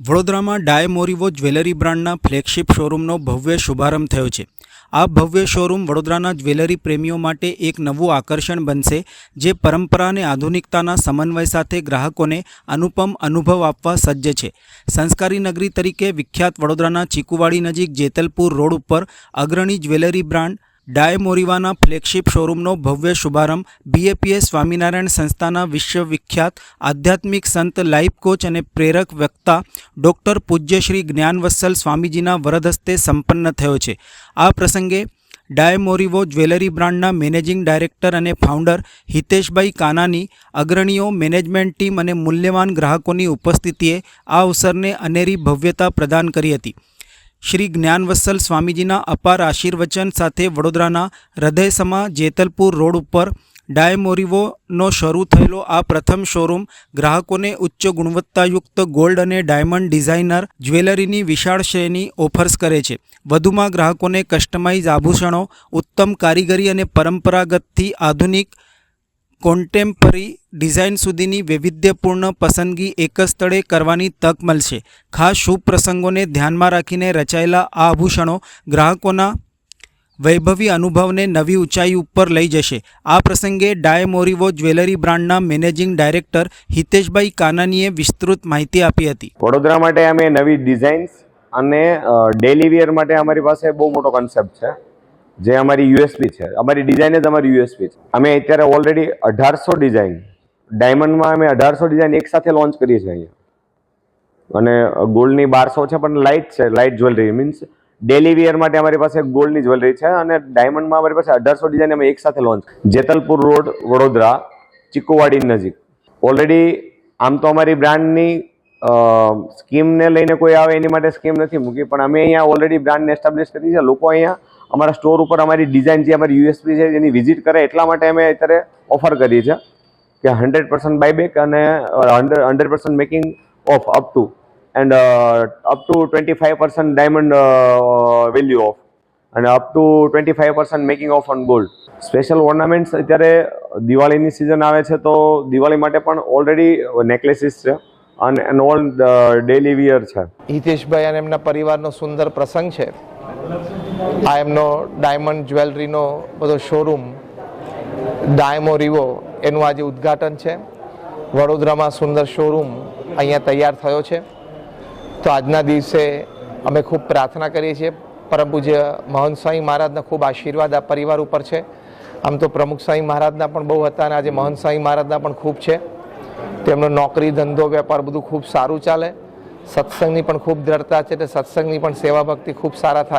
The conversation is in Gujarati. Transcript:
વડોદરામાં ડાયમોરિવો જ્વેલરી બ્રાન્ડના ફ્લેગશિપ શોરૂમનો ભવ્ય શુભારંભ થયો છે. આ ભવ્ય શોરૂમ વડોદરાના જ્વેલરી પ્રેમીઓ માટે એક નવું આકર્ષણ બનશે, જે પરંપરા અને આધુનિકતાના સમન્વય સાથે ગ્રાહકોને અનુપમ અનુભવ આપવા સજ્જ છે. સંસ્કારી નગરી તરીકે વિખ્યાત વડોદરાના ચીકુવાડી નજીક જેતલપુર રોડ ઉપર અગ્રણી જ્વેલરી બ્રાન્ડ ડાયમોરિવાના ફ્લેગશિપ શોરૂમનો ભવ્ય શુભારંભ બીએપીએ સ્વામિનારાયણ સંસ્થાના વિશ્વવિખ્યાત આધ્યાત્મિક સંત લાઈફ કોચ અને પ્રેરક વક્તા ડૉક્ટર પૂજ્ય શ્રી જ્ઞાનવત્સલ સ્વામીજીના વરદહસ્તે સંપન્ન થયો છે. આ પ્રસંગે ડાયમોરિવો જ્વેલરી બ્રાન્ડના મેનેજિંગ ડાયરેક્ટર અને ફાઉન્ડર હિતેશભાઈ કાનાની અગ્રણીઓ, મેનેજમેન્ટ ટીમ અને મૂલ્યવાન ગ્રાહકોની ઉપસ્થિતિએ આ અવસરને અનેરી ભવ્યતા પ્રદાન કરી હતી. શ્રી જ્ઞાનવત્સલ સ્વામીજીના અપાર આશીર્વચન સાથે વડોદરાના હૃદયસમા જેતલપુર રોડ ઉપર ડાયમોરિવોનો શરૂ થયેલો આ પ્રથમ શોરૂમ ગ્રાહકોને ઉચ્ચ ગુણવત્તાયુક્ત ગોલ્ડ અને ડાયમંડ ડિઝાઇનર જ્વેલરીની વિશાળ શ્રેણી ઓફર્સ કરે છે. વધુમાં ગ્રાહકોને કસ્ટમાઇઝ આભૂષણો, ઉત્તમ કારીગરી અને પરંપરાગતથી આધુનિક કોન્ટેમ્પરરી ડિઝાઇન સુધીની વૈવિધ્યપૂર્ણ પસંદગી એક જ સ્થળે કરવાની તક મળશે. ખાસ શુભ પ્રસંગોને ધ્યાનમાં રાખીને રચાયેલા આ આભૂષણો ગ્રાહકોના વૈભવી અનુભવને નવી ઊંચાઈ ઉપર લઈ જશે. આ પ્રસંગે ડાયમોરિવો જ્વેલરી બ્રાન્ડના મેનેજિંગ ડાયરેક્ટર હિતેશભાઈ કાનાનીએ વિસ્તૃત માહિતી આપી હતી. વડોદરા માટે અમે નવી ડિઝાઇન્સ અને ડેલી વેર માટે અમારી પાસે બહુ મોટો કન્સેપ્ટ છે. જે અમારી યુએસપી છે. અમારી ડિઝાઇન જ અમારી યુએસપી છે. અમે અત્યારે ઓલરેડી અઢારસો ડિઝાઇન ડાયમંડમાં અમે અઢારસો ડિઝાઇન એક સાથે લોન્ચ કરીએ છીએ અહીંયા. અને ગોલ્ડની બારસો છે, પણ લાઇટ છે light jewellery means daily wear માટે અમારી પાસે ગોલ્ડની જ્વેલરી છે અને ડાયમંડમાં અમારી પાસે અઢારસો ડિઝાઇન અમે એક સાથે લોન્ચ જેતલપુર રોડ, વડોદરા, ચીકુવાડી નજીક. ઓલરેડી આમ તો અમારી બ્રાન્ડની સ્કીમને લઈને કોઈ આવે એની માટે સ્કીમ નથી મૂકી, પણ અમે અહીંયા ઓલરેડી બ્રાન્ડને એસ્ટાબ્લિશ કરી છે. લોકો અહીંયા અમારા સ્ટોર ઉપર અમારી ડિઝાઇન જે અમારી યુએસપી છે એની વિઝિટ કરે એટલા માટે અમે અત્યારે ઓફર કરીએ છીએ કે હંડ્રેડ પર્સન્ટ બાયબેક અને hundred percent making off up to and up to twenty five percent diamond value off અને up to twenty five percent making off on gold special ornaments અત્યારે દિવાળીની સિઝન આવે છે તો દિવાળી માટે પણ ઓલરેડી નેકલેસીસ છે, અને એન ઓલ ડેલી વિયર છે. હિતેશભાઈ અને એમના પરિવારનો સુંદર પ્રસંગ છે. આ એમનો ડાયમંડ જ્વેલરીનો બધો શોરૂમ ડાયમો રિવો એનું આજે ઉદ્ઘાટન છે. વડોદરામાં સુંદર શોરૂમ અહીંયા તૈયાર થયો છે. તો આજના દિવસે અમે ખૂબ પ્રાર્થના કરીએ છીએ. પરમ પૂજ્ય મહંત સ્વામી મહારાજના ખૂબ આશીર્વાદ આ પરિવાર ઉપર છે. આમ તો પ્રમુખ સ્વામી મહારાજના પણ બહુ હતા અને આજે મહંત સ્વામી મહારાજના પણ ખૂબ છે. તેમનો નોકરી, ધંધો, વેપાર બધું ખૂબ સારું ચાલે. સત્સંગની પણ ખૂબ દ્રઢતા છે એટલે સત્સંગની પણ સેવા ભક્તિ ખૂબ સારા થાય.